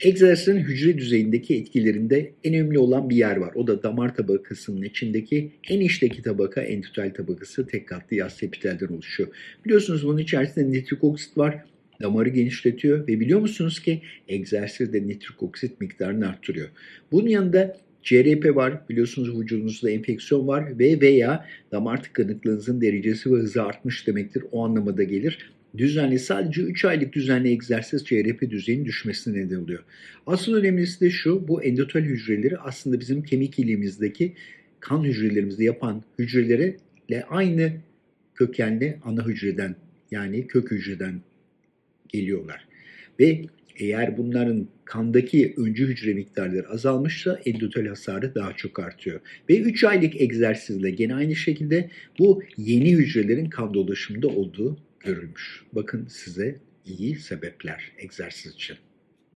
Egzersizin hücre düzeyindeki etkilerinde en önemli olan bir yer var. O da damar tabakasının içindeki en içteki tabaka endotel tabakası tek katlı yağ sepitelden oluşuyor. Biliyorsunuz bunun içerisinde nitrik oksit var. Damarı genişletiyor ve biliyor musunuz ki egzersiz de nitrik oksit miktarını arttırıyor. Bunun yanında CRP var. Biliyorsunuz vücudunuzda enfeksiyon var ve veya damar tıkanıklığınızın derecesi ve hızı artmış demektir. O anlamada gelir. Düzenli sadece 3 aylık düzenli egzersiz CRP düzeyinin düşmesine neden oluyor. Asıl önemlisi de şu, bu endotel hücreleri aslında bizim kemik iliğimizdeki kan hücrelerimizde yapan hücrelerle aynı kökenli ana hücreden yani kök hücreden geliyorlar. Ve eğer bunların kandaki öncü hücre miktarları azalmışsa endotel hasarı daha çok artıyor. Ve 3 aylık egzersizle gene aynı şekilde bu yeni hücrelerin kan dolaşımında olduğu görülmüş. Bakın size iyi sebepler egzersiz için.